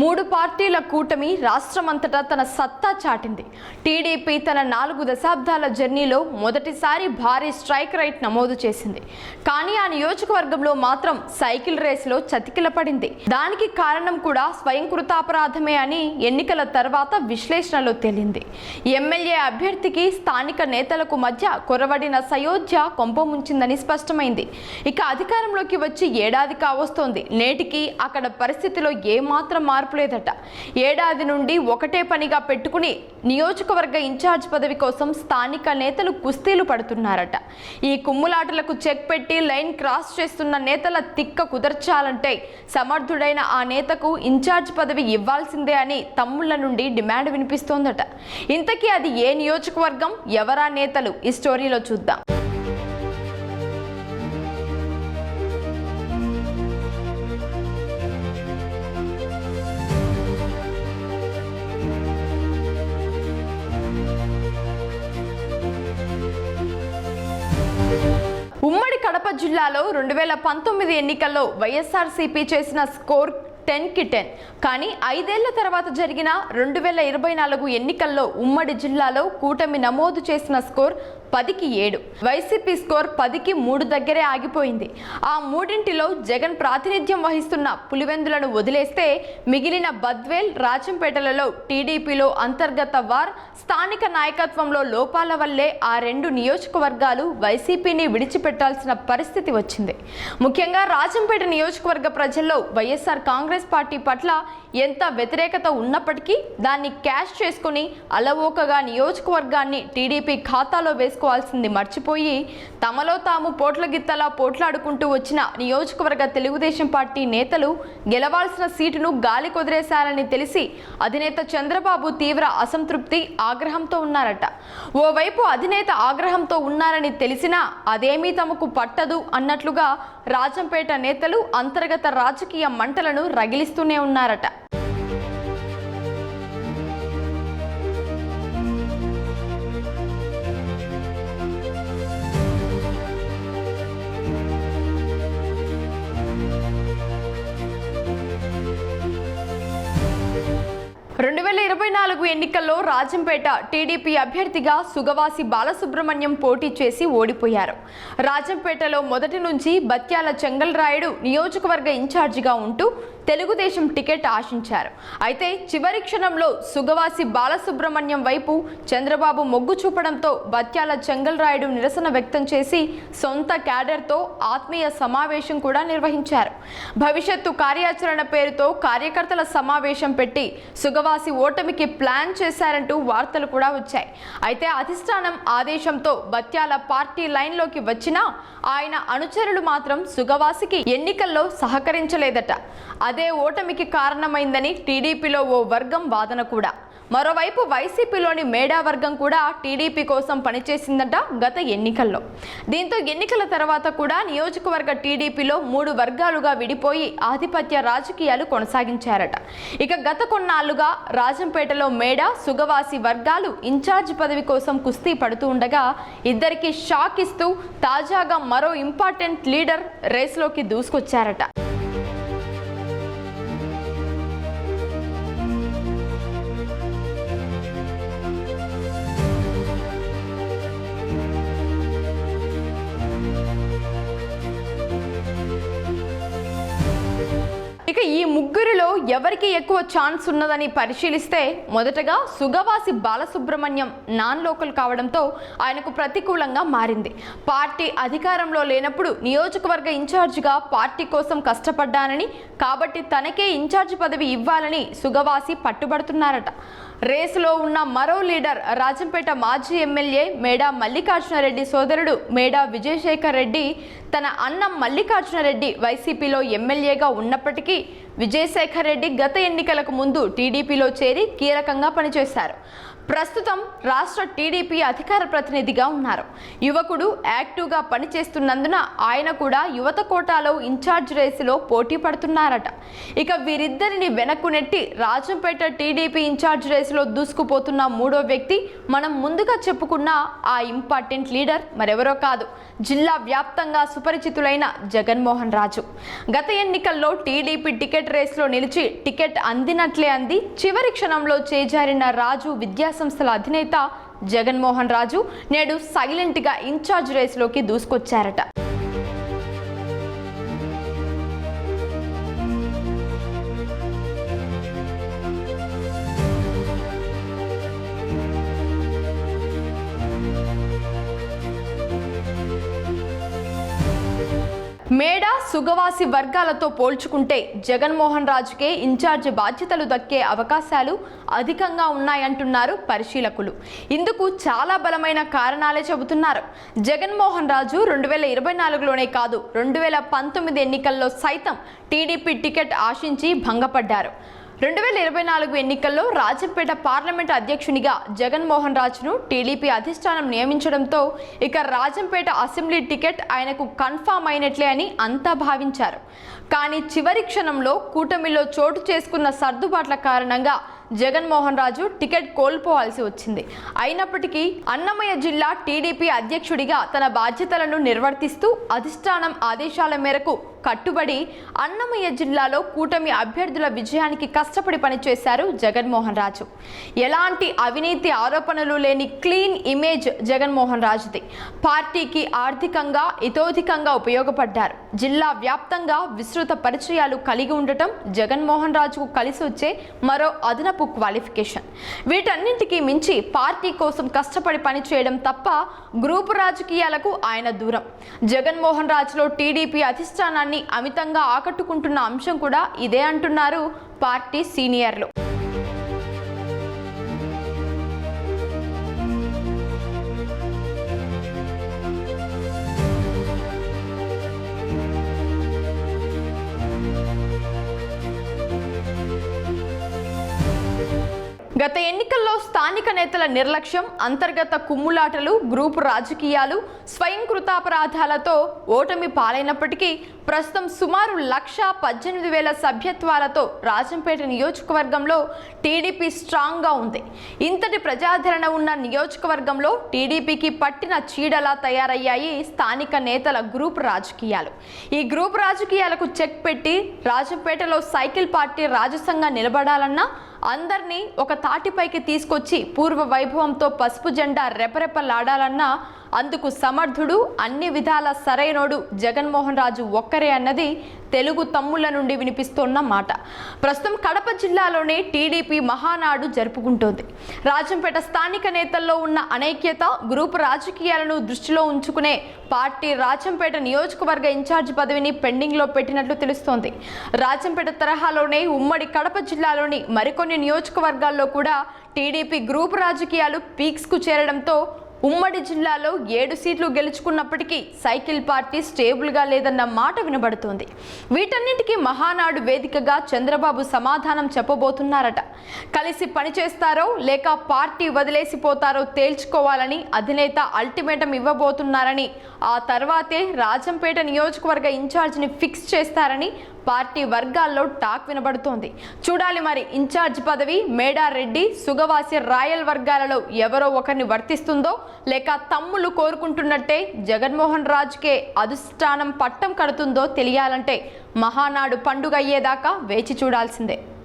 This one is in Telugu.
మూడు పార్టీల కూటమి రాష్ట్రమంతటా తన సత్తా చాటింది. టీడీపీ తన నాలుగు దశాబ్దాల జర్నీలో మొదటిసారి భారీ స్ట్రైక్ రైట్ నమోదు చేసింది. కానీ ఆ నియోజకవర్గంలో మాత్రం సైకిల్ రేసులో చతికిల పడింది దానికి కారణం కూడా స్వయంకృతాపరాధమే అని ఎన్నికల తర్వాత విశ్లేషణలో తేలింది. ఎమ్మెల్యే అభ్యర్థికి స్థానిక నేతలకు మధ్య కొరవడిన సయోధ్య కొంపముంచిందని స్పష్టమైంది. ఇక అధికారంలోకి వచ్చి ఏడాది కావస్తోంది. నేటికి అక్కడ పరిస్థితిలో ఏమాత్రం మార్పు లేదట ఏడాది నుండి ఒకటే పనిగా పెట్టుకుని నియోజకవర్గ ఇన్ఛార్జ్ పదవి కోసం స్థానిక నేతలు కుస్తీలు పడుతున్నారట. ఈ కుమ్ములాటలకు చెక్ పెట్టి లైన్ క్రాస్ చేస్తున్న నేతల తిక్క కుదర్చాలంటే సమర్థుడైన ఆ నేతకు ఇన్ఛార్జ్ పదవి ఇవ్వాల్సిందే అని తమ్ముళ్ళ నుండి డిమాండ్ వినిపిస్తోందట. ఇంతకీ అది ఏ నియోజకవర్గం? ఎవరా నేతలు? ఈ స్టోరీలో చూద్దాం. కడప జిల్లాలో రెండు వేల పంతొమ్మిది ఎన్నికల్లో వైఎస్ఆర్సీపీ చేసిన స్కోర్ టెన్కి టెన్. కానీ ఐదేళ్ళ తర్వాత జరిగిన రెండు వేల ఇరవై నాలుగు ఎన్నికల్లో ఉమ్మడి జిల్లాలో కూటమి నమోదు చేసిన స్కోర్ పదికి ఏడు. వైసీపీ స్కోర్ పదికి మూడు దగ్గరే ఆగిపోయింది. ఆ మూడింటిలో జగన్ ప్రాతినిధ్యం వహిస్తున్న పులివెందులను వదిలేస్తే మిగిలిన బద్వేల్ రాజంపేటలలో టీడీపీలో అంతర్గత వార్ స్థానిక నాయకత్వంలో లోపాల వల్లే ఆ రెండు నియోజకవర్గాలు వైసీపీని విడిచిపెట్టాల్సిన పరిస్థితి వచ్చింది. ముఖ్యంగా రాజంపేట నియోజకవర్గ ప్రజల్లో వైఎస్ఆర్ కాంగ్రెస్ పార్టీ పట్ల ఎంత వ్యతిరేకత ఉన్నప్పటికీ దాన్ని క్యాష్ చేసుకుని అలవోకగా నియోజకవర్గాన్ని టీడీపీ ఖాతాలో వేసుకోవాల్సింది మర్చిపోయి తమలో తాము పోట్ల గిత్తలా పోట్లాడుకుంటూ వచ్చిన నియోజకవర్గ తెలుగుదేశం పార్టీ నేతలు గెలవాల్సిన సీటును గాలి కుదిరేశారని తెలిసి అధినేత చంద్రబాబు తీవ్ర అసంతృప్తి ఆగ్రహంతో ఉన్నారట. ఓవైపు అధినేత ఆగ్రహంతో ఉన్నారని తెలిసినా అదేమీ తమకు పట్టదు అన్నట్లుగా రాజంపేట నేతలు అంతర్గత రాజకీయ మంటలను తగిలిస్తూనే ఉన్నారట. రెండు వేల ఇరవై నాలుగు ఎన్నికల్లో రాజంపేట టీడీపీ అభ్యర్థిగా సుగవాసి బాలసుబ్రహ్మణ్యం పోటీ చేసి ఓడిపోయారు. రాజంపేటలో మొదటి నుంచి బత్యాల చెంగల్ రాయుడు నియోజకవర్గ ఇన్ఛార్జిగా ఉంటూ తెలుగుదేశం టికెట్ ఆశించారు. అయితే చివరి క్షణంలో సుగవాసి బాలసుబ్రహ్మణ్యం వైపు చంద్రబాబు మొగ్గు చూపడంతో బత్యాల చెంగల్ రాయుడు నిరసన వ్యక్తం చేసి సొంత క్యాడర్తో ఆత్మీయ సమావేశం కూడా నిర్వహించారు. భవిష్యత్తు కార్యాచరణ పేరుతో కార్యకర్తల సమావేశం పెట్టి సుగవాసి ఓటమికి ప్లాన్ చేశారంటూ వార్తలు కూడా వచ్చాయి. అయితే అధిష్టానం ఆదేశంతో బత్యాల పార్టీ లైన్లోకి వచ్చినా ఆయన అనుచరులు మాత్రం సుగవాసికి ఎన్నికల్లో సహకరించలేదట. అదే ఓటమికి కారణమైందని టీడీపీలో ఓ వర్గం వాదన కూడా. మరోవైపు వైసీపీలోని మేడా వర్గం కూడా టీడీపీ కోసం పనిచేసిందట గత ఎన్నికల్లో. దీంతో ఎన్నికల తర్వాత కూడా నియోజకవర్గ టీడీపీలో మూడు వర్గాలుగా విడిపోయి ఆధిపత్య రాజకీయాలు కొనసాగించారట. ఇక గత కొన్నాళ్ళుగా రాజంపేటలో మేడా సుగవాసి వర్గాలు ఇన్ఛార్జ్ పదవి కోసం కుస్తీ పడుతూ ఉండగా ఇద్దరికి షాక్ ఇస్తూ తాజాగా మరో ఇంపార్టెంట్ లీడర్ రేస్లోకి దూసుకొచ్చారట. ముగ్గురిలో ఎవరికి ఎక్కువ ఛాన్స్ ఉన్నదని పరిశీలిస్తే మొదటగా సుగవాసి బాలసుబ్రహ్మణ్యం నాన్ లోకల్ కావడంతో ఆయనకు ప్రతికూలంగా మారింది. పార్టీ అధికారంలో లేనప్పుడు నియోజకవర్గ ఇన్ఛార్జిగా పార్టీ కోసం కష్టపడ్డానని కాబట్టి తనకే ఇన్ఛార్జి పదవి ఇవ్వాలని సుగవాసి పట్టుబడుతున్నారట. రేసులో ఉన్న మరో లీడర్ రాజంపేట మాజీ ఎమ్మెల్యే మేడా మల్లికార్జునరెడ్డి సోదరుడు మేడా విజయశేఖర్ రెడ్డి తన అన్న మల్లికార్జునరెడ్డి వైసీపీలో ఎమ్మెల్యేగా ఉన్నప్పటికీ విజయశేఖర్ రెడ్డి గత ఎన్నికలకు ముందు టీడీపీలో చేరి కీలకంగా పనిచేశారు. ప్రస్తుతం రాష్ట్ర టీడీపీ అధికార ప్రతినిధిగా ఉన్నారు. యువకుడు యాక్టివ్గా పనిచేస్తున్నందున ఆయన కూడా యువత కోటాలో ఇన్ఛార్జ్ రేసులో పోటీ పడుతున్నారట. ఇక వీరిద్దరిని వెనక్కు నెట్టి రాజంపేట టీడీపీ ఇన్ఛార్జ్ రేసులో దూసుకుపోతున్న మూడో వ్యక్తి మనం ముందుగా చెప్పుకున్న ఆ ఇంపార్టెంట్ లీడర్ మరెవరో కాదు. జిల్లా వ్యాప్తంగా సుపరిచితులైన జగన్మోహన్ రాజు. గత ఎన్నికల్లో టీడీపీ టికెట్ రేసులో నిలిచి టికెట్ అందినట్లే అంది. చివరి క్షణంలో చేజారిన రాజు విద్యా సంస్థల అధినేత జగన్మోహన్ రాజు నేడు సైలెంట్గా ఇన్ఛార్జ్ రేసులోకి దూసుకొచ్చారట. సుగవాసి వర్గాలతో పోల్చుకుంటే జగన్మోహన్ రాజుకే ఇన్ఛార్జ్ బాధ్యతలు దక్కే అవకాశాలు అధికంగా ఉన్నాయంటున్నారు పరిశీలకులు. ఇందుకు చాలా బలమైన కారణాలే చెబుతున్నారు. జగన్మోహన్ రాజు రెండు వేల ఇరవై నాలుగులోనే కాదు రెండు వేల పంతొమ్మిది ఎన్నికల్లో సైతం టీడీపీ టికెట్ ఆశించి భంగపడ్డారు. రెండు వేల ఇరవై నాలుగు ఎన్నికల్లో రాజంపేట పార్లమెంట్ అధ్యక్షునిగా జగన్మోహన్ రాజును టీడీపీ అధిష్టానం నియమించడంతో ఇక రాజంపేట అసెంబ్లీ టికెట్ ఆయనకు కన్ఫామ్ అయినట్లే అని అంతా భావించారు. కానీ చివరి క్షణంలో కూటమిలో చోటు చేసుకున్న సర్దుబాట్ల కారణంగా జగన్మోహన్ రాజు టికెట్ కోల్పోవాల్సి వచ్చింది. అయినప్పటికీ అన్నమయ్య జిల్లా టీడీపీ అధ్యక్షుడిగా తన బాధ్యతలను నిర్వర్తిస్తూ అధిష్టానం ఆదేశాల మేరకు కట్టుబడి అన్నమయ్య జిల్లాలో కూటమి అభ్యర్థుల విజయానికి కష్టపడి పనిచేశారు జగన్మోహన్ రాజు. ఎలాంటి అవినీతి ఆరోపణలు లేని క్లీన్ ఇమేజ్ జగన్మోహన్ రాజుది. పార్టీకి ఆర్థికంగా ఇతోధికంగా ఉపయోగపడ్డారు. జిల్లా వ్యాప్తంగా విస్తృత పరిచయాలు కలిగి ఉండటం జగన్మోహన్ రాజుకు కలిసి వచ్చే మరో అదనపు క్వాలిఫికేషన్. వీటన్నింటికీ మించి పార్టీ కోసం కష్టపడి పనిచేయడం తప్ప గ్రూపు రాజకీయాలకు ఆయన దూరం. జగన్మోహన్ రాజులో టీడీపీ అధిష్టానాన్ని అమితంగా ఆకట్టుకుంటున్న అంశం కూడా ఇదే అంటున్నారు పార్టీ సీనియర్లు. గత ఎన్నిక స్థానిక నేతల నిర్లక్ష్యం అంతర్గత కుమ్ములాటలు గ్రూపు రాజకీయాలు స్వయంకృతాపరాధాలతో ఓటమి పాలైనప్పటికీ ప్రస్తుతం సుమారు లక్ష పద్దెనిమిది వేల సభ్యత్వాలతో రాజంపేట నియోజకవర్గంలో టీడీపీ స్ట్రాంగ్గా ఉంది. ఇంతటి ప్రజాదరణ ఉన్న నియోజకవర్గంలో టీడీపీకి పట్టిన చీడలా తయారయ్యాయి స్థానిక నేతల గ్రూప్ రాజకీయాలు. ఈ గ్రూప్ రాజకీయాలకు చెక్ పెట్టి రాజంపేటలో సైకిల్ పార్టీ రాజసంగా నిలబడాలన్నా అందరినీ ఒక తాటిపైకి తీసుకొచ్చి పూర్వ వైభవంతో పసుపు జెండా రెపరెపలాడాలన్నా అందుకు సమర్థుడు అన్ని విధాల సరైనోడు జగన్మోహన్ రాజు ఒక్కరే అన్నది తెలుగు తమ్ముళ్ళ నుండి వినిపిస్తోన్న మాట. ప్రస్తుతం కడప జిల్లాలోనే టీడీపీ మహానాడు జరుపుకుంటోంది. రాజంపేట స్థానిక నేతల్లో ఉన్న అనైక్యత గ్రూప్ రాజకీయాలను దృష్టిలో ఉంచుకునే పార్టీ రాజంపేట నియోజకవర్గ ఇన్ఛార్జ్ పదవిని పెండింగ్లో పెట్టినట్లు తెలుస్తోంది. రాజంపేట తరహాలోనే ఉమ్మడి కడప జిల్లాలోని మరికొన్ని నియోజకవర్గాల్లో కూడా టీడీపీ గ్రూప్ రాజకీయాలు పీక్స్కు చేరడంతో ఉమ్మడి జిల్లాలో ఏడు సీట్లు గెలుచుకున్నప్పటికీ సైకిల్ పార్టీ స్టేబుల్గా లేదన్న మాట వినబడుతోంది. వీటన్నింటికీ మహానాడు వేదికగా చంద్రబాబు సమాధానం చెప్పబోతున్నారట. కలిసి పనిచేస్తారో లేక పార్టీ వదిలేసిపోతారో తేల్చుకోవాలని అధినేత అల్టిమేటం ఇవ్వబోతున్నారని ఆ తర్వాతే రాజంపేట నియోజకవర్గ ఇన్ఛార్జిని ఫిక్స్ చేస్తారని పార్టీ వర్గాల్లో టాక్ వినబడుతోంది. చూడాలి మరి ఇన్ఛార్జ్ పదవి మేడారెడ్డి సుగవాసి రాయల్ వర్గాలలో ఎవరో ఒకరిని వర్తిస్తుందో లేక తమ్ములు కోరుకుంటున్నట్టే జగన్మోహన్ రాజుకే అధిష్టానం పట్టం కడుతుందో తెలియాలంటే మహానాడు పండుగ అయ్యేదాకా వేచి చూడాల్సిందే.